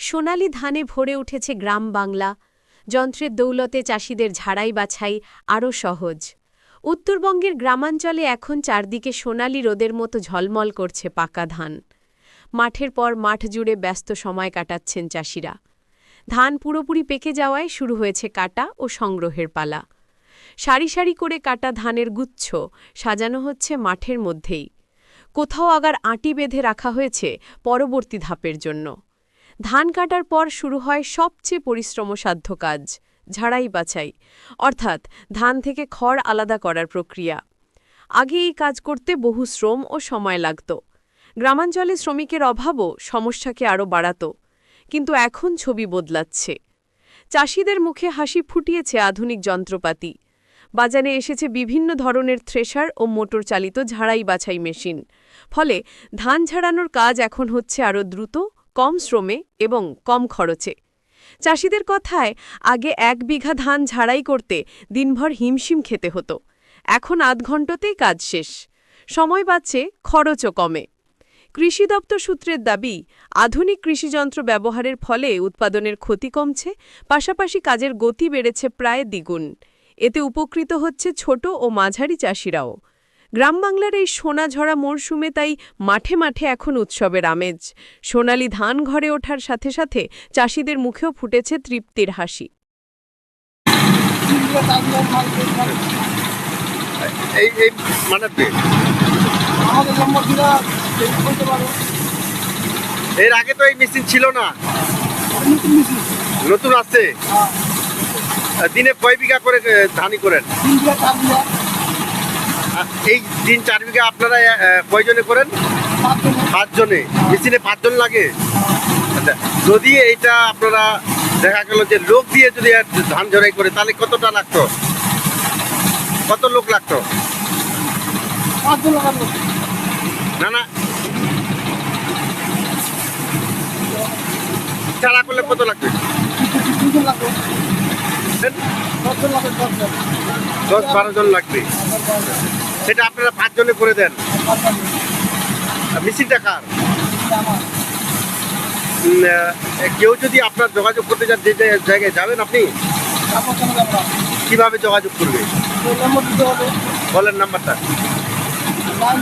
সোনালি ধানে ভরে উঠেছে গ্রাম বাংলা। যন্ত্রের দৌলতে চাষিদের ঝাড়াই বাছাই আরও সহজ। উত্তরবঙ্গের গ্রামাঞ্চলে এখন চারদিকে সোনালি রোদের মতো ঝলমল করছে পাকা ধান। মাঠের পর মাঠ জুড়ে ব্যস্ত সময় কাটাচ্ছেন চাষিরা। ধান পুরোপুরি পেকে যাওয়ায় শুরু হয়েছে কাটা ও সংগ্রহের পালা। সারি সারি করে কাটা ধানের গুচ্ছ সাজানো হচ্ছে মাঠের মধ্যেই। কোথাও আগার আঁটি বেঁধে রাখা হয়েছে পরবর্তী ধাপের জন্য। ধান কাটার পর শুরু হয় সবচেয়ে পরিশ্রমসাধ্য কাজ, ঝাড়াই বাছাই, অর্থাৎ ধান থেকে খড় আলাদা করার প্রক্রিয়া। আগে এই কাজ করতে বহু শ্রম ও সময় লাগত। গ্রামাঞ্চলে শ্রমিকের অভাবও সমস্যাকে আরও বাড়াত, কিন্তু এখন ছবি বদলাচ্ছে। চাষিদের মুখে হাসি ফুটিয়েছে আধুনিক যন্ত্রপাতি। বাজারে এসেছে বিভিন্ন ধরনের থ্রেশার ও মোটর চালিত ঝাড়াই বাছাই মেশিন। ফলে ধান ঝাড়ানোর কাজ এখন হচ্ছে আরও দ্রুত কম শ্রমে এবং কম খরচে। চাষিদের কথায়, আগে এক বিঘা ধান ঝাড়াই করতে দিনভর হিমশিম খেতে হতো। এখন আধ ঘণ্টাতেই কাজ শেষ। সময় বাঁচছে, খরচও কমে। কৃষি দপ্তর সূত্রের দাবি, আধুনিক কৃষিযন্ত্র ব্যবহারের ফলে উৎপাদনের ক্ষতি কমছে, পাশাপাশি কাজের গতি বেড়েছে প্রায় দ্বিগুণ। এতে উপকৃত হচ্ছে ছোট ও মাঝারি চাষিরাও। গ্রাম বাংলার এই সোনাঝরা মরশুমে তাই মাঠে মাঠে এখন উৎসবের আমেজ। সোনালি ধান ঘরে ওঠার সাথে সাথে চাষিদের মুখেও ফুটেছে তৃপ্তির হাসি। এই এই মানে এর আগে তো এই মেশিন ছিল না। নতুন আছে। দিনে কয় বিঘা করে ধানই করেন তিন বিঘা চার বিঘা আর এই তিন চার বিঘা আপনারা কয়জনে করেন? পাঁচ জনে পাঁচজনে। মেশিনে পাঁচজন লাগে? আচ্ছা যদি এইটা আপনারা দেখা গেল যে লোক দিয়ে যদি ধান ঝরাই করে তাহলে কতটা লাগতো? কত লোক লাগতো? না না। চারা করলে কত লাগবে। দশ বারো জন লাগবে। সেটা আপনারা পাঁচজনে করে দেন। মেশিনটা কার? কেউ যদি আপনার যোগাযোগ করতে চান যে জায়গায় যাবেন আপনি কীভাবে যোগাযোগ করবে? বলেন নাম্বারটা। নাইন